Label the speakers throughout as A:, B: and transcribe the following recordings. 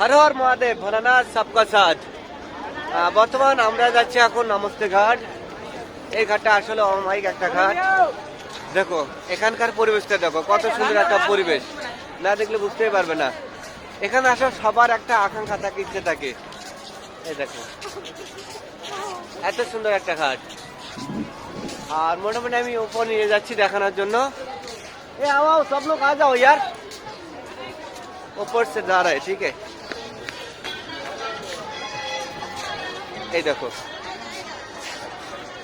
A: হর হর মহাদেব, ভোলানাথ সবকা সাথ বর্তমান আমরা যাচ্ছি এখন নমস্তে ঘাট। এই ঘাটটা আসলে অমায়িক একটা ঘাট। দেখো, এখানকার পরিবেশটা দেখো, কত সুন্দর একটা পরিবেশ। না দেখলে বুঝতেই পারবে না। এখানে আসা সবার একটা আকাঙ্ক্ষা থাকে, ইচ্ছে থাকে। এই দেখো, এত সুন্দর একটা ঘাট। আর মোটামুটি আমি ওপর নিয়ে যাচ্ছি দেখানোর জন্য। এ, আওয়াও, সব লোক আ যাও, ইয়ার। ওপর সে দাঁড়ায়, ঠিক আছে। এই দেখো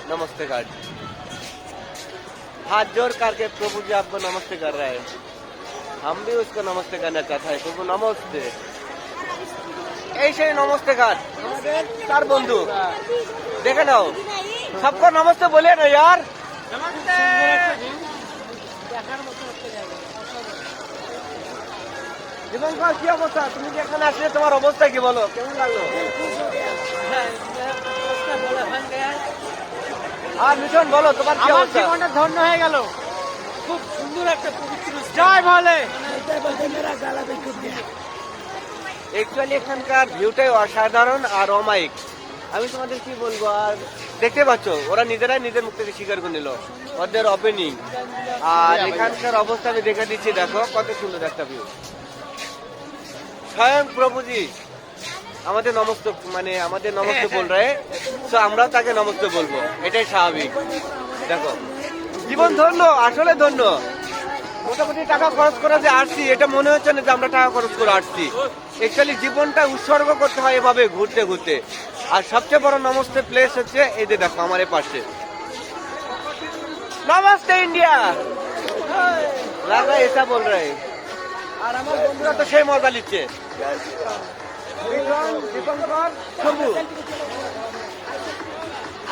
A: नमस्ते कार्ड हाथ जोड़ करके प्रभु जी आपको नमस्ते कर रहा है हम भी उसको नमस्ते करना चाहता है प्रभु नमस्ते এই সেই নমস্তে কার্ড আমাদের তার বন্ধু দেখে নাও সবকো নমস্তে বলে না यार দীপঙ্কর কি অবস্থা তুমি যে এখানে আসলে তোমার অবস্থা কি বলো কেমন লাগলো আর মিশন বলো তোমার কি
B: আমার জীবনটা ধন্য হয়ে গেল। খুব সুন্দর একটা পবিত্র জয় বলে
A: অ্যাকচুয়ালি এখানকার ভিউটাই অসাধারণ আর অমায়িক। আমি তোমাদের কি বলব আর দেখতে পাচ্ছ ওরা নিজেরাই নিজের মুখ থেকে স্বীকার করে নিল। ওদের ওপেনিং আর এখানকার অবস্থা আমি দেখে দিচ্ছি দেখো কত সুন্দর একটা ভিউ স্বয়ং প্রভুজি। আমাদের নমস্ত মানে আমাদের নমস্তে বল রে। তো আমরাও তাকে নমস্তে বলব। এটাই স্বাভাবিক। দেখো। জীবন ধন্য, আসলে ধন্য। মোটামুটি টাকা খরচ করে যে আসছি এটা মনে হচ্ছে না যে আমরা টাকা খরচ করে আসছি অ্যাকচুয়ালি জীবনটা উৎসর্গ করতে হয় এভাবে ঘুরতে ঘুরতে। আর সবচেয়ে বড় নমস্তে প্লেস হচ্ছে এই যে দেখো আমার পাশে। নমস্তে ইন্ডিয়া লাগা এসা বল রে। আর আমার বন্ধুরা তো সেই মজা নিচ্ছে।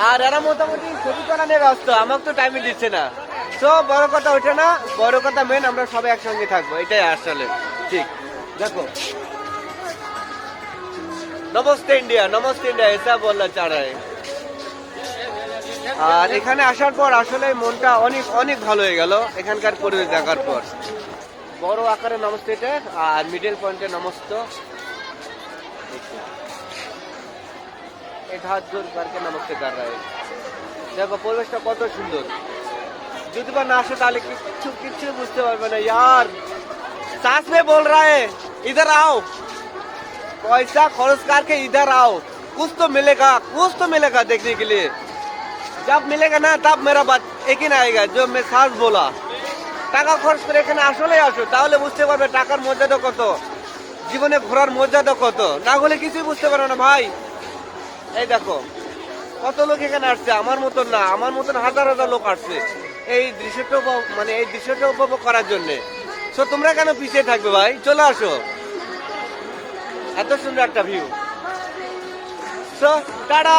A: আর এরা মোটামুটি ছবি করা নিয়ে ব্যস্ত, আমাকে তো টাইমে দিচ্ছে না। বড় কথা ওঠে না, বড় কথা মেন আমরা সবাই একসঙ্গে থাকব, এটাই আসলে, ঠিক। দেখো। নমস্তে ইন্ডিয়া নমস্তে ইন্ডিয়া এসা বললা চাড়ায় আর এখানে আসার পর আসলে মনটা অনেক অনেক ভালো হয়ে গেল, এখানকার পরিবেশ দেখার পর। বড় আকারে নমস্তে এটা আর মিডল পয়েন্টে নমস্ত। एक हाथ जोड़ करके नमस्ते कर रहा है দেখো পরিবেশটা কত সুন্দর যদি বা না আসে তাহলে কিচ্ছু কিচ্ছু বুঝতে পারবে না यार सास में बोल रहा है इधर आओ पैसा खर्च करके इधर आओ कुछ तो मिलेगा कुछ तो मिलेगा देखने के लिए जब मिलेगा ना तब मेरा बात एक ही ना आएगा जो मैं सास बोला টাকা খরচ করে এখানে আসলে আসো তাহলে বুঝতে পারবে টাকার মর্যাদা কত জীবনে ঘোরার মর্যাদা কত? না হলে কিছুই বুঝতে পারো না, ভাই। এই দেখো, কত লোক এখানে আসছে? আমার মতন না। আমার মতন হাজার হাজার লোক আসছে এই দৃশ্যটা মানে এই দৃশ্যটা উপভোগ করার জন্যে। সো তোমরা কেন পিছিয়ে থাকবে, ভাই? চলে আসো। এত সুন্দর একটা ভিউ সো টাটা!